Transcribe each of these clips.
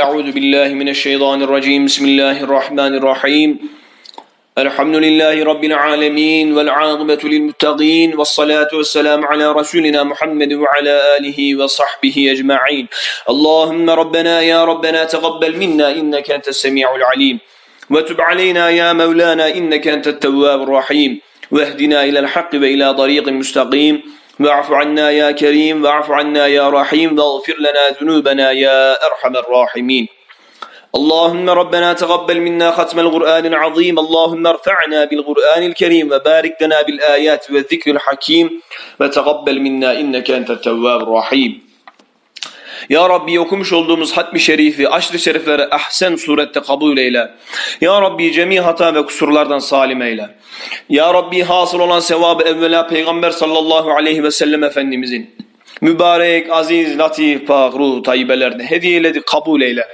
أعوذ بالله من الشيطان الرجيم. بسم الله الرحمن الرحيم. الحمد لله رب العالمين والعاقبة للمتقين والصلاة والسلام على رسولنا محمد وعلى آله وصحبه أجمعين. اللهم ربنا يا ربنا تقبل منا إنك أنت السميع العليم. وتب علينا يا مولانا إنك أنت التواب الرحيم. واهدنا إلى الحق وإلى طريق مستقيم. واعف عنا يا كريم واعف عنا يا رحيم واغفر لنا ذنوبنا يا أرحم الراحمين. اللهم ربنا تقبل منا ختم القرآن العظيم اللهم ارفعنا بالقرآن الكريم وبارك لنا بالآيات والذكر الحكيم وتقبل منا إنك أنت التواب الرحيم. Ya Rabbi okumuş olduğumuz hatmi şerifi, aşrı şerifleri ahsen surette kabul eyle. Ya Rabbi cemi hata ve kusurlardan salim eyle. Ya Rabbi hasıl olan sevabı evvela Peygamber sallallahu aleyhi ve sellem Efendimizin mübarek, aziz, latif, pak, ruh, tayyibelerine hediye eyledik, kabul eyle.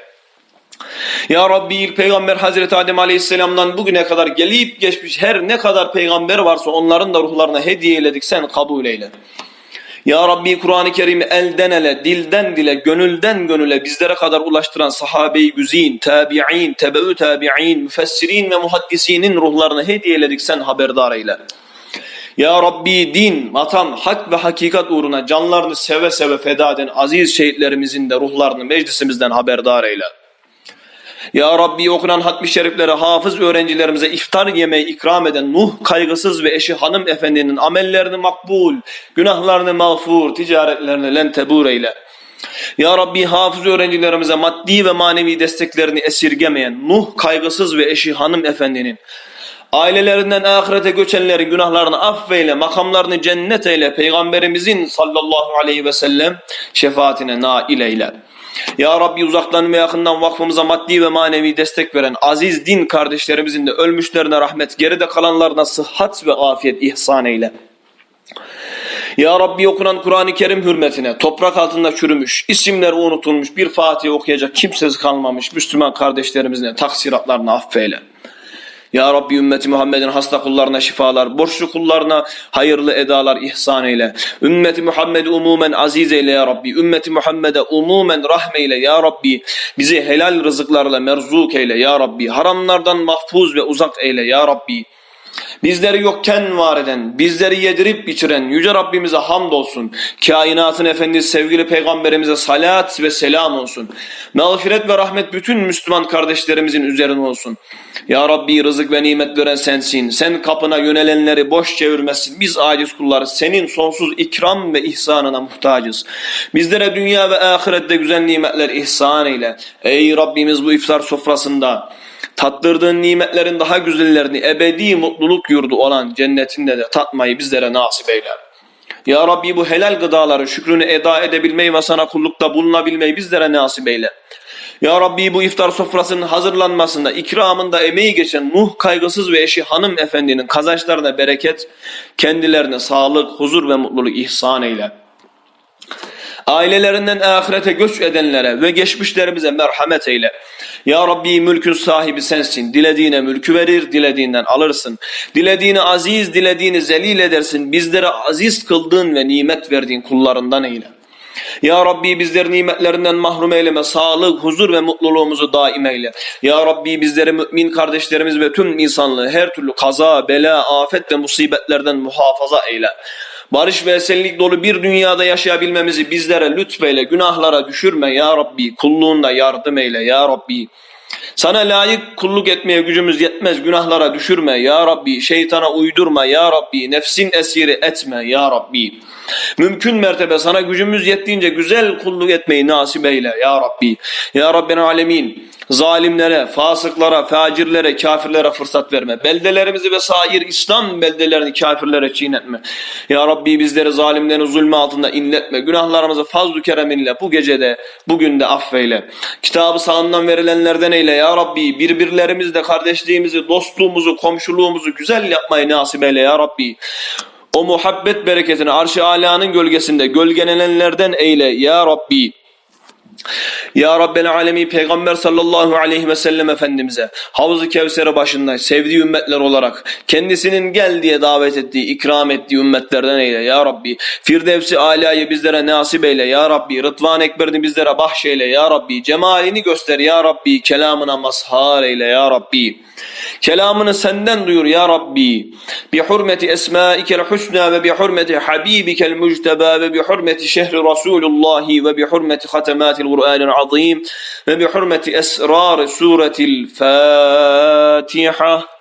Ya Rabbi peygamber Hazreti Adem Aleyhisselam'dan bugüne kadar gelip geçmiş her ne kadar peygamber varsa onların da ruhlarına hediye eyledik sen kabul eyle. Ya Rabbi Kur'an-ı Kerim'i elden ele, dilden dile, gönülden gönüle bizlere kadar ulaştıran sahabe-i güzin, tabi'in, tebe'ü tabi'in, müfessirin ve muhaddisinin ruhlarını hediyeledik sen haberdar eyle. Ya Rabbi din, vatan, hak ve hakikat uğruna canlarını seve seve feda eden aziz şehitlerimizin de ruhlarını meclisimizden haberdar eyle. Ya Rabbi okunan hatmi şeriflere hafız öğrencilerimize iftar yemeği ikram eden Nuh kaygısız ve eşi hanım efendinin amellerini makbul, günahlarını mağfur, ticaretlerini lentebur eyle. Ya Rabbi hafız öğrencilerimize maddi ve manevi desteklerini esirgemeyen Nuh kaygısız ve eşi hanım efendinin ailelerinden ahirete göçenleri günahlarını affeyle, makamlarını cennet eyle, Peygamberimizin sallallahu aleyhi ve sellem şefaatine nail eyle. Ya Rabbi uzaktan ve yakından vakfımıza maddi ve manevi destek veren aziz din kardeşlerimizin de ölmüşlerine rahmet, geride kalanlarına sıhhat ve afiyet ihsan eyle. Ya Rabbi okunan Kur'an-ı Kerim hürmetine toprak altında çürümüş, isimleri unutulmuş, bir Fatih okuyacak kimsesiz kalmamış Müslüman kardeşlerimizin de taksiratlarını affeyle. Ya Rabbi ümmeti Muhammed'in hasta kullarına şifalar, borçlu kullarına hayırlı edalar ihsan eyle. Ümmeti Muhammed'i umumen aziz eyle ya Rabbi. Ümmeti Muhammed'e umumen rahmeyle ya Rabbi. Bizi helal rızıklarla merzuk eyle ya Rabbi. Haramlardan mahfuz ve uzak eyle ya Rabbi. Bizleri yokken var eden, bizleri yedirip içiren Yüce Rabbimize hamdolsun. Kainatın efendisi sevgili peygamberimize salat ve selam olsun. Mağfiret ve rahmet bütün Müslüman kardeşlerimizin üzerine olsun. Ya Rabbi rızık ve nimet veren sensin. Sen kapına yönelenleri boş çevirmezsin. Biz aciz kulları senin sonsuz ikram ve ihsanına muhtacız. Bizlere dünya ve ahirette güzel nimetler ihsan eyle. Ey Rabbimiz bu iftar sofrasında tattırdığın nimetlerin daha güzellerini ebedi mutluluk yurdu olan cennetinde de tatmayı bizlere nasip eyle. Ya Rabbi bu helal gıdaları şükrünü eda edebilmeyi ve sana kullukta bulunabilmeyi bizlere nasip eyle. Ya Rabbi bu iftar sofrasının hazırlanmasında, ikramında emeği geçen Nuh kaygısız ve eşi hanım efendinin kazançlarına bereket, kendilerine sağlık, huzur ve mutluluk ihsan eyle. Ailelerinden ahirete göç edenlere ve geçmişlerimize merhamet eyle. Ya Rabbi mülkün sahibi sensin. Dilediğine mülkü verir, dilediğinden alırsın. Dilediğini aziz, dilediğini zelil edersin. Bizlere aziz kıldığın ve nimet verdiğin kullarından eyle. Ya Rabbi bizleri nimetlerinden mahrum eyleme, sağlık, huzur ve mutluluğumuzu daim eyle. Ya Rabbi bizleri mümin kardeşlerimiz ve tüm insanlığı her türlü kaza, bela, afet ve musibetlerden muhafaza eyle. Barış ve esenlik dolu bir dünyada yaşayabilmemizi bizlere lütfeyle, günahlara düşürme ya Rabbi. Kulluğunda yardım eyle ya Rabbi. Sana layık kulluk etmeye gücümüz yetmez. Günahlara düşürme ya Rabbi. Şeytana uydurma ya Rabbi. Nefsin esiri etme ya Rabbi. Mümkün mertebe sana gücümüz yettiğince güzel kulluk etmeyi nasip eyle ya Rabbi. Ya Rabbin alemin. Zalimlere, fasıklara, facirlere, kafirlere fırsat verme. Beldelerimizi ve sair İslam beldelerini kafirlere çiğnetme. Ya Rabbi bizleri zalimlerin zulmü altında inletme. Günahlarımızı fazl-ı kereminle bu gecede, bugün de affeyle. Kitabı sağından verilenlerden eyle ya Rabbi. Birbirlerimizle kardeşliğimizi, dostluğumuzu, komşuluğumuzu güzel yapmayı nasip eyle ya Rabbi. O muhabbet bereketini arş-ı alanın gölgesinde gölgelenenlerden eyle ya Rabbi. Ya Rabbel Alemi Peygamber sallallahu aleyhi ve sellem Efendimiz'e Havuz-ı Kevser'e başında sevdiği ümmetler olarak kendisinin gel diye davet ettiği, ikram ettiği ümmetlerden eyle Ya Rabbi. Firdevsi Ala'yı bizlere nasip eyle Ya Rabbi. Rıdvan Ekber'ini bizlere bahşeyle Ya Rabbi. Cemalini göster Ya Rabbi. Kelamına mazhar eyle Ya Rabbi. Kelamını senden duyur ya Rabbi. Bi hurmeti esmaikel husna ve bi hurmeti habibikel mucteba ve bi hurmeti şehri Resulullah ve bi hurmeti hatematil Kur'anil azim ve bi hurmeti esrar suretil Fatiha.